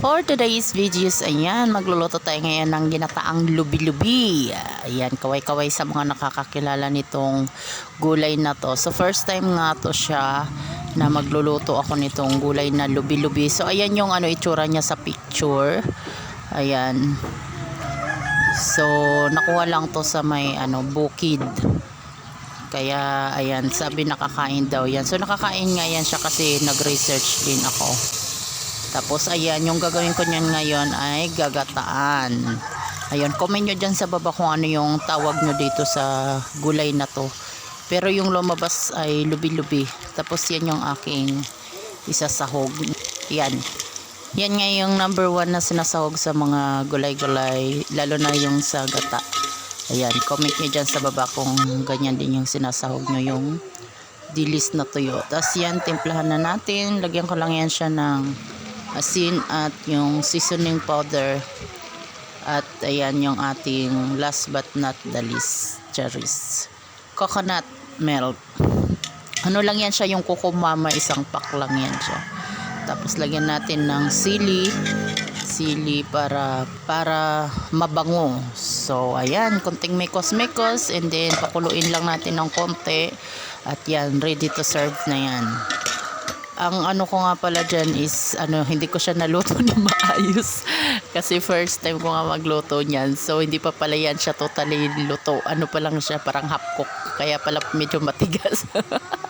For today's videos, ayan, magluluto tayo ngayon ng ginataang lubi-lubi. Ayan, kaway-kaway sa mga nakakakilala nitong gulay na to. So, first time nga to siya na magluluto ako nitong gulay na lubi-lubi. So, ayan yung ano itsura niya sa picture. Ayan. So, nakuha lang to sa may ano, bukid. Kaya, ayan, sabi nakakain daw yan. So, nakakain nga yan siya kasi nag-research din ako. Tapos ayan, yung gagawin ko niyan ngayon ay gagataan. Ayun, comment nyo dyan sa baba kung ano yung tawag nyo dito sa gulay na to. Pero yung lumabas ay lubi-lubi. Tapos yan yung aking isasahog. Yan. Yan nga yung number one na sinasahog sa mga gulay-gulay. Lalo na yung sa gata. Ayan, comment nyo dyan sa baba kung ganyan din yung sinasahog nyo yung dilis na tuyo. Tapos yan, timplahan na natin. Lagyan ko lang yan siya ng asin at yung seasoning powder. At ayan yung ating last but not the least cherries. Coconut milk. Ano lang yan siya yung kukumama isang pack lang yan siya. Tapos lagyan natin ng sili. Sili para para mabango. So ayan konting mekos mekos and then pakuluin lang natin ng konti. At yan ready to serve na yan ang ano ko nga pala dyan is ano hindi ko siya naluto na maayos. Kasi first time ko nga magluto niyan. So hindi pa pala yan siya totally luto. Ano pa lang siya parang half cook kaya pala medyo matigas